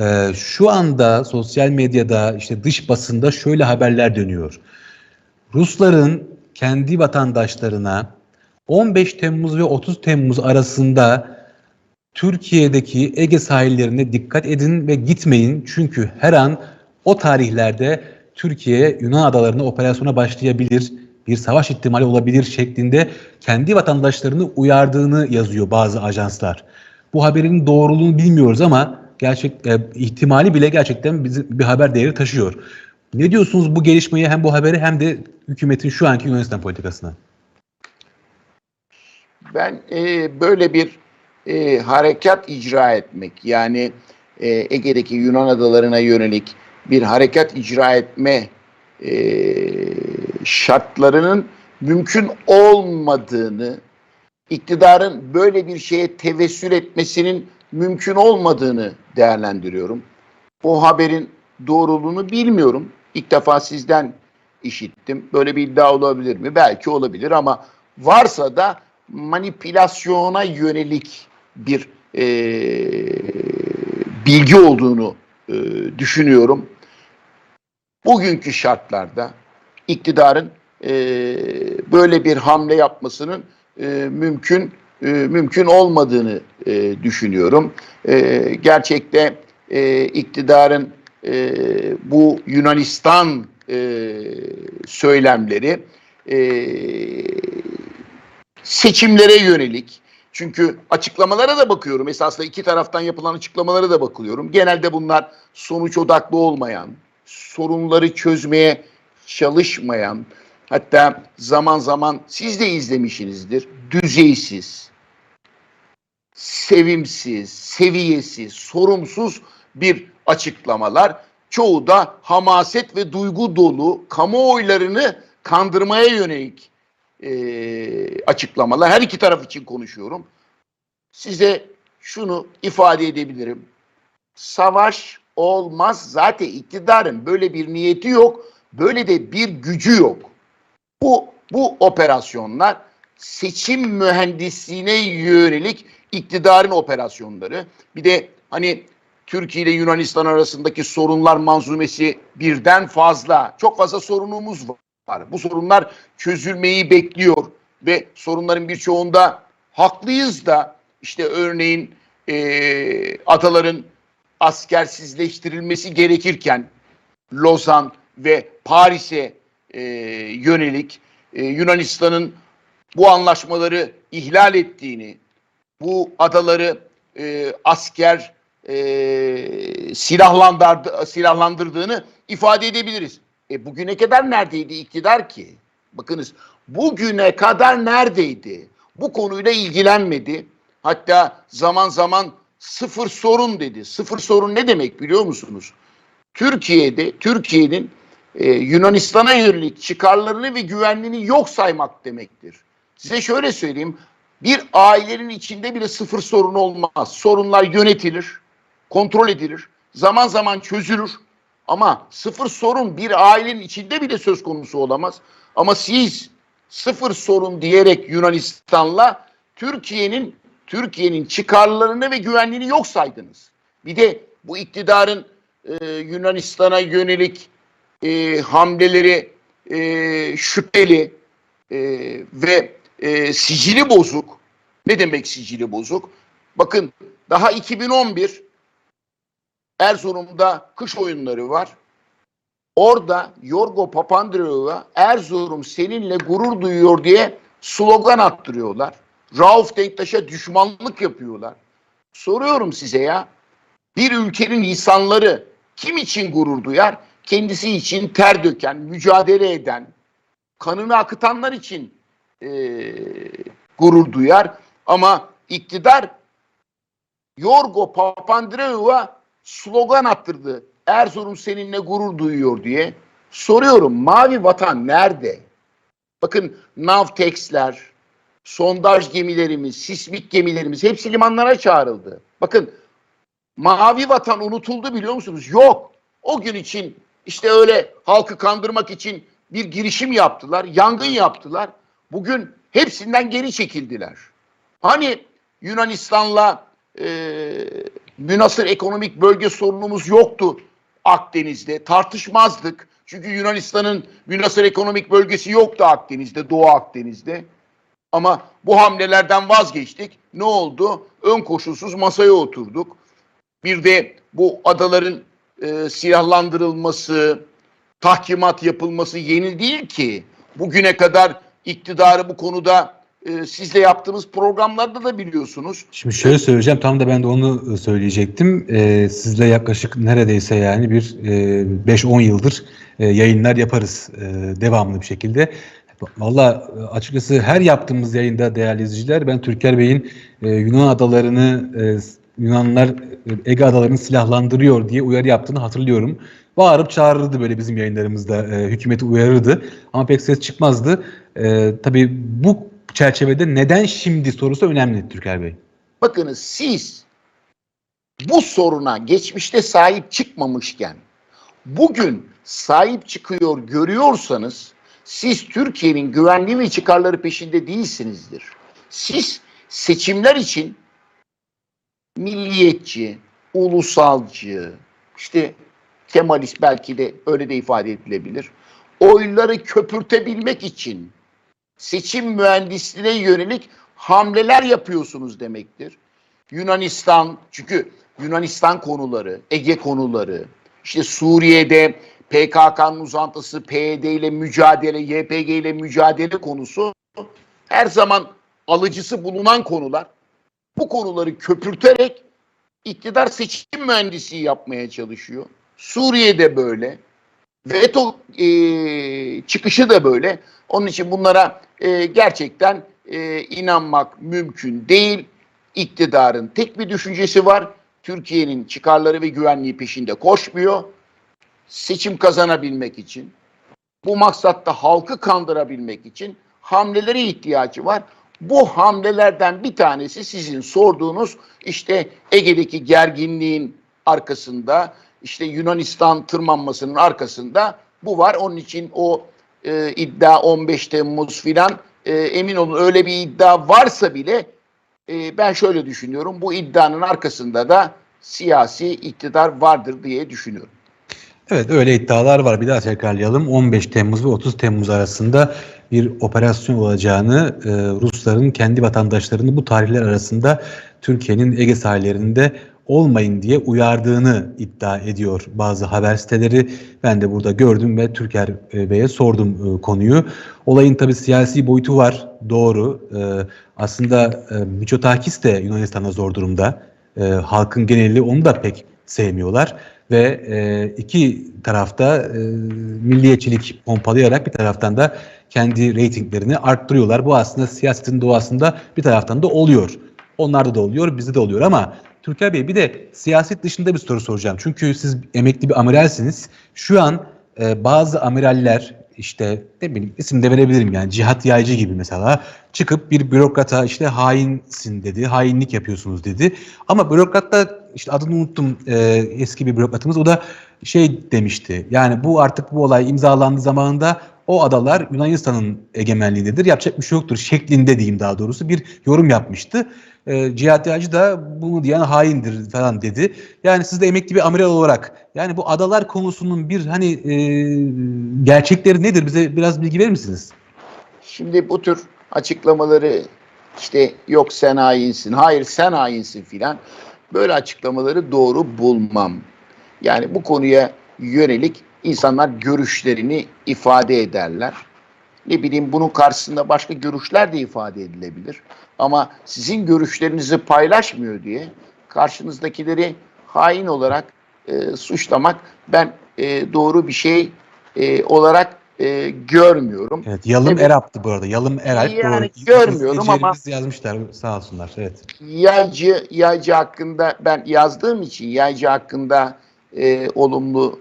Ee, şu anda sosyal medyada işte dış basında şöyle haberler dönüyor. Rusların kendi vatandaşlarına 15 Temmuz ve 30 Temmuz arasında Türkiye'deki Ege sahillerine dikkat edin ve gitmeyin. Çünkü her an o tarihlerde Türkiye Yunan adalarına operasyona başlayabilir, bir savaş ihtimali olabilir şeklinde kendi vatandaşlarını uyardığını yazıyor bazı ajanslar. Bu haberin doğruluğunu bilmiyoruz ama gerçek e, ihtimali bile gerçekten bizim bir haber değeri taşıyor. Ne diyorsunuz bu gelişmeye hem bu haberi hem de hükümetin şu anki Yunanistan politikasına? Ben e, böyle bir e, harekat icra etmek yani e, Ege'deki Yunan adalarına yönelik bir harekat icra etme e, şartlarının mümkün olmadığını, iktidarın böyle bir şeye tevessül etmesinin mümkün olmadığını değerlendiriyorum. Bu haberin doğruluğunu bilmiyorum. İlk defa sizden işittim. Böyle bir iddia olabilir mi? Belki olabilir ama varsa da manipülasyona yönelik bir e, bilgi olduğunu e, düşünüyorum. Bugünkü şartlarda iktidarın e, böyle bir hamle yapmasının e, mümkün e, mümkün olmadığını e, düşünüyorum. E, gerçekte e, iktidarın e, bu Yunanistan e, söylemleri e, seçimlere yönelik. Çünkü açıklamalara da bakıyorum. Esasında iki taraftan yapılan açıklamalara da bakıyorum. Genelde bunlar sonuç odaklı olmayan, sorunları çözmeye çalışmayan, hatta zaman zaman siz de izlemişsinizdir. Düzeysiz, sevimsiz, seviyesiz, sorumsuz bir açıklamalar. Çoğu da hamaset ve duygu dolu kamuoylarını kandırmaya yönelik e, açıklamalar. Her iki taraf için konuşuyorum. Size şunu ifade edebilirim. Savaş olmaz. Zaten iktidarın böyle bir niyeti yok. Böyle de bir gücü yok. Bu, bu operasyonlar seçim mühendisliğine yönelik iktidarın operasyonları. Bir de hani Türkiye ile Yunanistan arasındaki sorunlar manzumesi birden fazla. Çok fazla sorunumuz var. Bu sorunlar çözülmeyi bekliyor ve sorunların birçoğunda haklıyız da işte örneğin e, adaların askersizleştirilmesi gerekirken Lozan ve Paris'e e, yönelik e, Yunanistan'ın bu anlaşmaları ihlal ettiğini, bu adaları e, asker e, silahlandır, silahlandırdığını ifade edebiliriz. E bugüne kadar neredeydi iktidar ki? Bakınız bugüne kadar neredeydi? Bu konuyla ilgilenmedi. Hatta zaman zaman sıfır sorun dedi. Sıfır sorun ne demek biliyor musunuz? Türkiye'de Türkiye'nin e, Yunanistan'a yönelik çıkarlarını ve güvenliğini yok saymak demektir. Size şöyle söyleyeyim. Bir ailenin içinde bile sıfır sorun olmaz. Sorunlar yönetilir, kontrol edilir, zaman zaman çözülür. Ama sıfır sorun bir ailenin içinde bile söz konusu olamaz. Ama siz sıfır sorun diyerek Yunanistan'la Türkiye'nin Türkiye'nin çıkarlarını ve güvenliğini yok saydınız. Bir de bu iktidarın e, Yunanistan'a yönelik e, hamleleri e, şüpheli e, ve e, sicili bozuk. Ne demek sicili bozuk? Bakın daha 2011 Erzurum'da kış oyunları var. Orada Yorgo Papandreou'ya Erzurum seninle gurur duyuyor diye slogan attırıyorlar. Rauf Denktaş'a düşmanlık yapıyorlar. Soruyorum size ya. Bir ülkenin insanları kim için gurur duyar? Kendisi için ter döken, mücadele eden, kanını akıtanlar için e, gurur duyar. Ama iktidar Yorgo Papandreou'a slogan attırdı. Erzurum seninle gurur duyuyor diye. Soruyorum mavi vatan nerede? Bakın Navtex'ler, sondaj gemilerimiz, sismik gemilerimiz hepsi limanlara çağrıldı. Bakın mavi vatan unutuldu biliyor musunuz? Yok. O gün için işte öyle halkı kandırmak için bir girişim yaptılar, yangın yaptılar. Bugün hepsinden geri çekildiler. Hani Yunanistan'la e, münasır ekonomik bölge sorunumuz yoktu Akdeniz'de. Tartışmazdık. Çünkü Yunanistan'ın münasır ekonomik bölgesi yoktu Akdeniz'de, Doğu Akdeniz'de. Ama bu hamlelerden vazgeçtik. Ne oldu? Ön koşulsuz masaya oturduk. Bir de bu adaların e, silahlandırılması, tahkimat yapılması yeni değil ki. Bugüne kadar iktidarı bu konuda e, sizle yaptığımız programlarda da biliyorsunuz. Şimdi şöyle söyleyeceğim tam da ben de onu e, söyleyecektim. Ee, sizle yaklaşık neredeyse yani bir e, 5-10 yıldır e, yayınlar yaparız e, devamlı bir şekilde. Valla e, açıkçası her yaptığımız yayında değerli izleyiciler ben Türker Bey'in e, Yunan adalarını e, Yunanlılar e, Ege adalarını silahlandırıyor diye uyarı yaptığını hatırlıyorum. Bağırıp çağırırdı böyle bizim yayınlarımızda e, hükümeti uyarırdı ama pek ses çıkmazdı. E, tabii bu çerçevede neden şimdi sorusu önemli Türker Bey. Bakınız siz bu soruna geçmişte sahip çıkmamışken bugün sahip çıkıyor görüyorsanız siz Türkiye'nin güvenliği ve çıkarları peşinde değilsinizdir. Siz seçimler için milliyetçi, ulusalcı, işte Kemalist belki de öyle de ifade edilebilir. Oyları köpürtebilmek için seçim mühendisliğine yönelik hamleler yapıyorsunuz demektir. Yunanistan çünkü Yunanistan konuları, Ege konuları, işte Suriye'de PKK'nın uzantısı PYD ile mücadele, YPG ile mücadele konusu her zaman alıcısı bulunan konular. Bu konuları köpürterek iktidar seçim mühendisliği yapmaya çalışıyor. Suriye'de böyle. Veto e, çıkışı da böyle. Onun için bunlara e, gerçekten e, inanmak mümkün değil. İktidarın tek bir düşüncesi var. Türkiye'nin çıkarları ve güvenliği peşinde koşmuyor. Seçim kazanabilmek için, bu maksatta halkı kandırabilmek için hamlelere ihtiyacı var. Bu hamlelerden bir tanesi sizin sorduğunuz işte Ege'deki gerginliğin arkasında, işte Yunanistan tırmanmasının arkasında bu var. Onun için o e, iddia 15 Temmuz filan e, emin olun öyle bir iddia varsa bile e, ben şöyle düşünüyorum. Bu iddianın arkasında da siyasi iktidar vardır diye düşünüyorum. Evet öyle iddialar var. Bir daha tekrarlayalım. 15 Temmuz ve 30 Temmuz arasında bir operasyon olacağını e, Rusların kendi vatandaşlarını bu tarihler arasında Türkiye'nin Ege sahillerinde olmayın diye uyardığını iddia ediyor bazı haber siteleri. Ben de burada gördüm ve Türker e, Bey'e sordum e, konuyu. Olayın tabi siyasi boyutu var. Doğru. E, aslında Miçotakis de Yunanistan'a zor durumda. Halkın geneli onu da pek sevmiyorlar ve iki tarafta milliyetçilik pompalayarak bir taraftan da kendi reytinglerini arttırıyorlar. Bu aslında siyasetin doğasında bir taraftan da oluyor. Onlarda da oluyor, bizde de oluyor ama Türker Bey bir de siyaset dışında bir soru soracağım. Çünkü siz emekli bir amiralsiniz. Şu an e, bazı amiraller işte ne bileyim isim de verebilirim yani Cihat Yaycı gibi mesela çıkıp bir bürokrata işte hainsin dedi, hainlik yapıyorsunuz dedi. Ama bürokrat da işte adını unuttum e, eski bir bürokratımız o da şey demişti yani bu artık bu olay imzalandığı zamanında o adalar Yunanistan'ın egemenliğindedir yapacak bir şey yoktur şeklinde diyeyim daha doğrusu bir yorum yapmıştı. E, Cihat Yaycı da bunu diyen haindir falan dedi. Yani siz de emekli bir amiral olarak yani bu adalar konusunun bir hani e, gerçekleri nedir bize biraz bilgi verir misiniz? Şimdi bu tür açıklamaları işte yok sen hainsin, hayır sen hainsin filan böyle açıklamaları doğru bulmam. Yani bu konuya yönelik insanlar görüşlerini ifade ederler. Ne bileyim bunun karşısında başka görüşler de ifade edilebilir. Ama sizin görüşlerinizi paylaşmıyor diye karşınızdakileri hain olarak e, suçlamak ben e, doğru bir şey e, olarak e, görmüyorum. Evet, Yalım Evet. Erap'tı bu arada. Yalım Eralp. Yani doğru. görmüyorum ama- İzleyicilerimiz yazmışlar sağ olsunlar. Evet. Yaycı, yaycı hakkında ben yazdığım için yaycı hakkında e, olumlu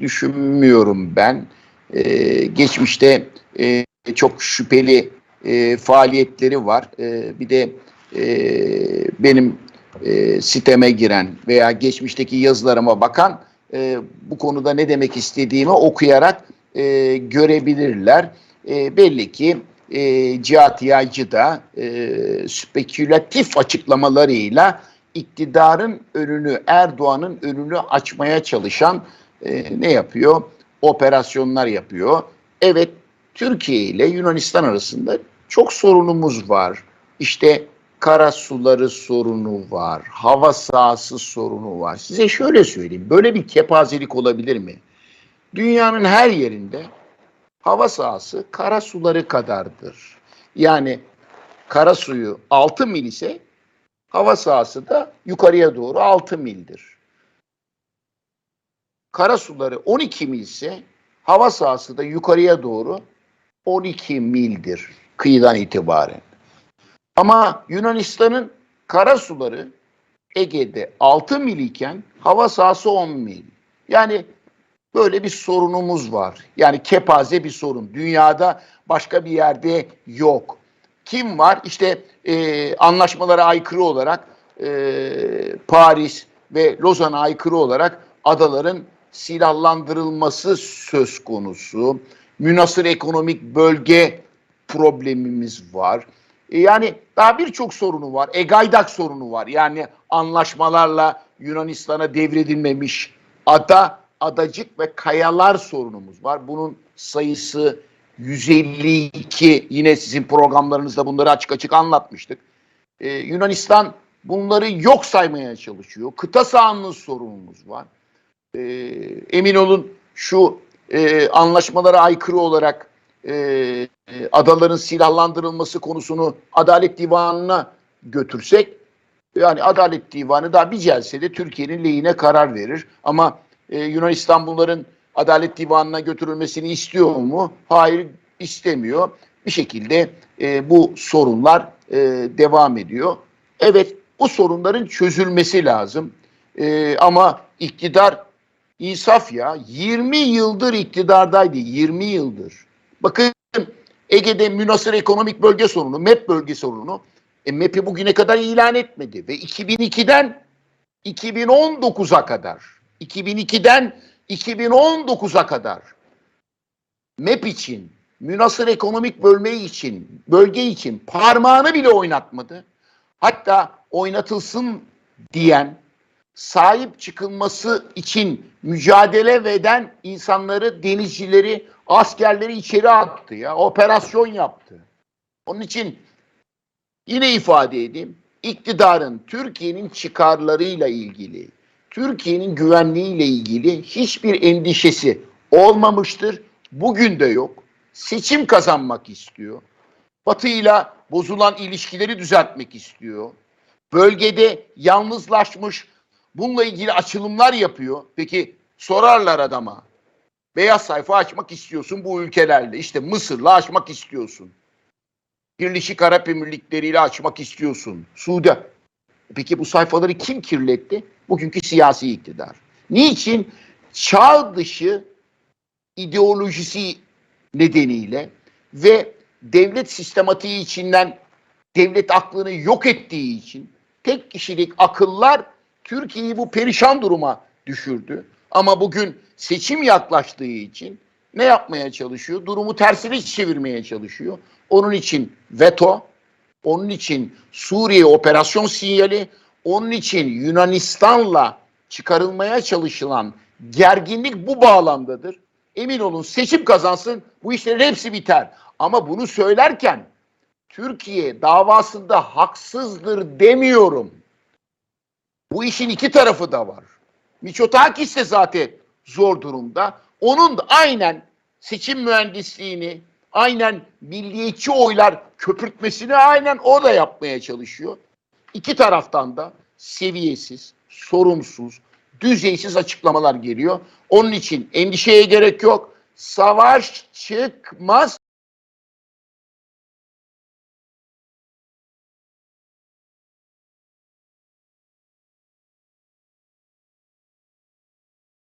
düşünmüyorum ben. E, geçmişte e, çok şüpheli e, faaliyetleri var. E, bir de e, benim e, siteme giren veya geçmişteki yazılarıma bakan e, bu konuda ne demek istediğimi okuyarak e, görebilirler. E, belli ki e, Cihat Yaycı da e, spekülatif açıklamalarıyla iktidarın önünü, Erdoğan'ın önünü açmaya çalışan e, ne yapıyor? Operasyonlar yapıyor. Evet, Türkiye ile Yunanistan arasında çok sorunumuz var. İşte kara suları sorunu var, hava sahası sorunu var. Size şöyle söyleyeyim, böyle bir kepazelik olabilir mi? Dünyanın her yerinde hava sahası kara suları kadardır. Yani kara suyu 6 mil ise hava sahası da yukarıya doğru 6 mildir. Kara suları 12 mil ise hava sahası da yukarıya doğru 12 mildir kıyıdan itibaren. Ama Yunanistan'ın kara suları Ege'de 6 mil iken hava sahası 10 mil. Yani böyle bir sorunumuz var. Yani kepaze bir sorun. Dünyada başka bir yerde yok. Kim var? İşte e, anlaşmalara aykırı olarak e, Paris ve Lozan'a aykırı olarak adaların silahlandırılması söz konusu. Münasır ekonomik bölge problemimiz var. E, yani daha birçok sorunu var. Egaydak sorunu var. Yani anlaşmalarla Yunanistan'a devredilmemiş ada, adacık ve kayalar sorunumuz var. Bunun sayısı 152. Yine sizin programlarınızda bunları açık açık anlatmıştık. Ee, Yunanistan bunları yok saymaya çalışıyor. Kıta sahanlığı sorunumuz var. Ee, emin olun şu e, anlaşmalara aykırı olarak e, e, adaların silahlandırılması konusunu Adalet Divanı'na götürsek yani Adalet Divanı da bir celsede Türkiye'nin lehine karar verir. Ama e, Yunanistan bunların Adalet Divanı'na götürülmesini istiyor mu? Hayır istemiyor. Bir şekilde e, bu sorunlar e, devam ediyor. Evet bu sorunların çözülmesi lazım. E, ama iktidar insaf ya 20 yıldır iktidardaydı 20 yıldır. Bakın Ege'de münasır ekonomik bölge sorunu, MEP bölge sorunu e, MEP'i bugüne kadar ilan etmedi ve 2002'den 2019'a kadar 2002'den 2019'a kadar MEP için, münasır ekonomik bölme için, bölge için parmağını bile oynatmadı. Hatta oynatılsın diyen, sahip çıkılması için mücadele eden insanları, denizcileri, askerleri içeri attı ya. Operasyon yaptı. Onun için yine ifade edeyim. iktidarın Türkiye'nin çıkarlarıyla ilgili, Türkiye'nin güvenliğiyle ilgili hiçbir endişesi olmamıştır. Bugün de yok. Seçim kazanmak istiyor. Batı'yla bozulan ilişkileri düzeltmek istiyor. Bölgede yalnızlaşmış, bununla ilgili açılımlar yapıyor. Peki sorarlar adama. Beyaz sayfa açmak istiyorsun bu ülkelerle. İşte Mısır'la açmak istiyorsun. Birleşik Arap Emirlikleri ile açmak istiyorsun. Suudi. Peki bu sayfaları kim kirletti? Bugünkü siyasi iktidar. Niçin? Çağ dışı ideolojisi nedeniyle ve devlet sistematiği içinden devlet aklını yok ettiği için tek kişilik akıllar Türkiye'yi bu perişan duruma düşürdü. Ama bugün seçim yaklaştığı için ne yapmaya çalışıyor? Durumu tersine çevirmeye çalışıyor. Onun için veto, onun için Suriye operasyon sinyali, onun için Yunanistan'la çıkarılmaya çalışılan gerginlik bu bağlamdadır. Emin olun seçim kazansın bu işlerin hepsi biter. Ama bunu söylerken Türkiye davasında haksızdır demiyorum. Bu işin iki tarafı da var. Miçotakis de zaten zor durumda. Onun da aynen seçim mühendisliğini, aynen milliyetçi oylar köpürtmesini aynen o da yapmaya çalışıyor. İki taraftan da seviyesiz, sorumsuz, düzeysiz açıklamalar geliyor. Onun için endişeye gerek yok. Savaş çıkmaz.